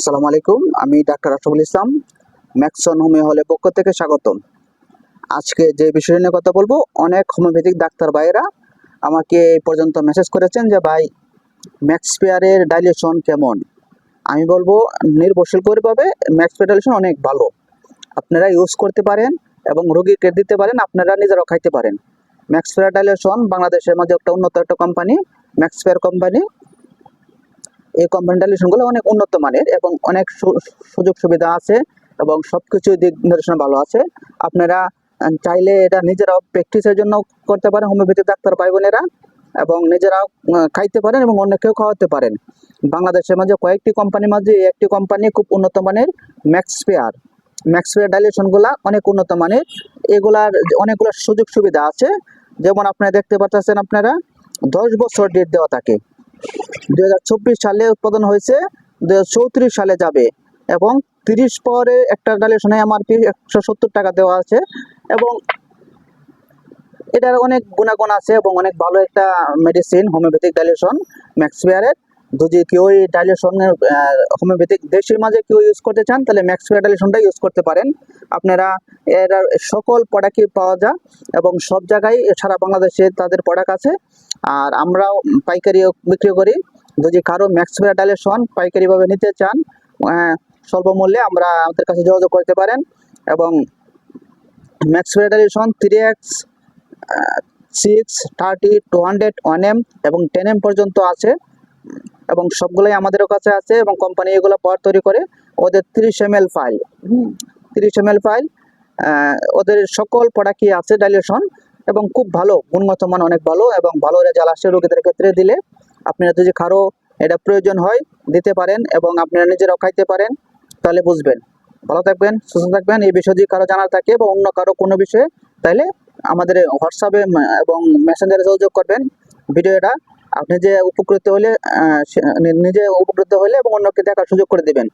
আসসালামু আলাইকুম। আমি doctor Ashraful Islam, Maxon homeo হলের পক্ষ থেকে স্বাগতম। আজকে যে বিষয় নিয়ে কথা বলব, অনেক হোমিওপ্যাথিক ডাক্তার ভাইয়েরা আমাকে এই পর্যন্ত মেসেজ করেছেন যে, ভাই ম্যাক্সপেয়ারের ডাইলেশন কেমন? আমি বলব, নির্ভরশীল করে পাবে ম্যাক্সপেয়ার ডাইলেশন অনেক ভালো। আপনারা ইউজ করতে পারেন এবং রোগীকে দিতে পারেন, আপনারা নিজেরাও খাইতে পারেন। ম্যাক্সপেয়ার ডাইলেশন বাংলাদেশের মধ্যে একটা উন্নত একটা কোম্পানি ম্যাক্সপেয়ার কোম্পানি এই কোম্পানি অনেক উন্নত মানের এবং অনেক সুযোগ সুবিধা আছে এবং সব কিছু দিক নির্দেশনা ভালো আছে। আপনারা চাইলে এটা নিজেরাও প্র্যাকটিসের জন্য করতে পারেন হোমিওপ্যাথি ডাক্তার ভাই বোনেরা এবং নিজেরাও খাইতে পারেন এবং অন্যকেও খাওয়াতে পারেন। বাংলাদেশের মাঝে কয়েকটি কোম্পানির মাঝে একটি কোম্পানি খুব উন্নত মানের ম্যাক্সপেয়ার ম্যাক্সপেয়ার ডাইলেশনগুলা অনেক উন্নত মানের। এগুলার অনেকগুলো সুযোগ সুবিধা আছে। যেমন আপনারা দেখতে পাচ্ছেন আপনারা, দশ বছর ডেট দেওয়া থাকে। দুই হাজার চব্বিশ সালে উৎপাদন হয়েছে দু হাজার চৌত্রিশ সালে যাবে। এবং তিরিশ পরে একটা ডালেশনে এমআরপি একশো সত্তর টাকা দেওয়া আছে। এবং এটার অনেক গুণাগুণ আছে এবং অনেক ভালো একটা মেডিসিন হোমিওপ্যাথিক ডাইলেশন ম্যাক্সওয়ারের যদি কেউ এই ডাইলেশনের হোমিওপ্যাথিক দেশের মাঝে কেউ ইউজ করতে চান তাহলে ম্যাক্সওয়ার ডাইলেশনটা ইউজ করতে পারেন। আপনারা এর সকল প্রোডাক্টই পাওয়া যায় এবং সব জায়গায় সারা বাংলাদেশে তাদের প্রোডাক্ট আছে। আর আমরাও পাইকারিও বিক্রি করি। যদি কারও ম্যাক্সওয়ার ডাইলেশন পাইকারিভাবে নিতে চান আহ, স্বল্প মূল্যে আমরা আমাদের কাছে যোগাযোগ করতে পারেন এবং ম্যাক্সওয়ার dilution three x six thirty two hundred one M এবং টেন এম পর্যন্ত আছে। এবং সবগুলোই আমাদের কাছে আছে এবং কোম্পানি এগুলো পাওয়ার তৈরি করে ওদের তিরিশ এম এল ফাইল তিরিশ এম এল ফাইল ওদের সকল প্রোডাক্টই আছে ডাইলেশন এবং খুব ভালো গুণগত মান অনেক ভালো এবং ভালো রেজাল্ট আসে রোগীদের ক্ষেত্রে দিলে। আপনারা যদি কারও এটা প্রয়োজন হয় দিতে পারেন এবং আপনারা নিজেরাও খাইতে পারেন তাহলে বুঝবেন। ভালো থাকবেন সুস্থ থাকবেন এই বিষয়ে যদি কারও জানার থাকে বা অন্য কারও কোনো বিষয়ে তাহলে আমাদের হোয়াটসঅ্যাপে এবং মেসেঞ্জারে যোগাযোগ করবেন। ভিডিওটা আপনি যে উপকৃত হলে নিজে উপকৃত হলে এবং অন্যকে দেখার সুযোগ করে দিবেন।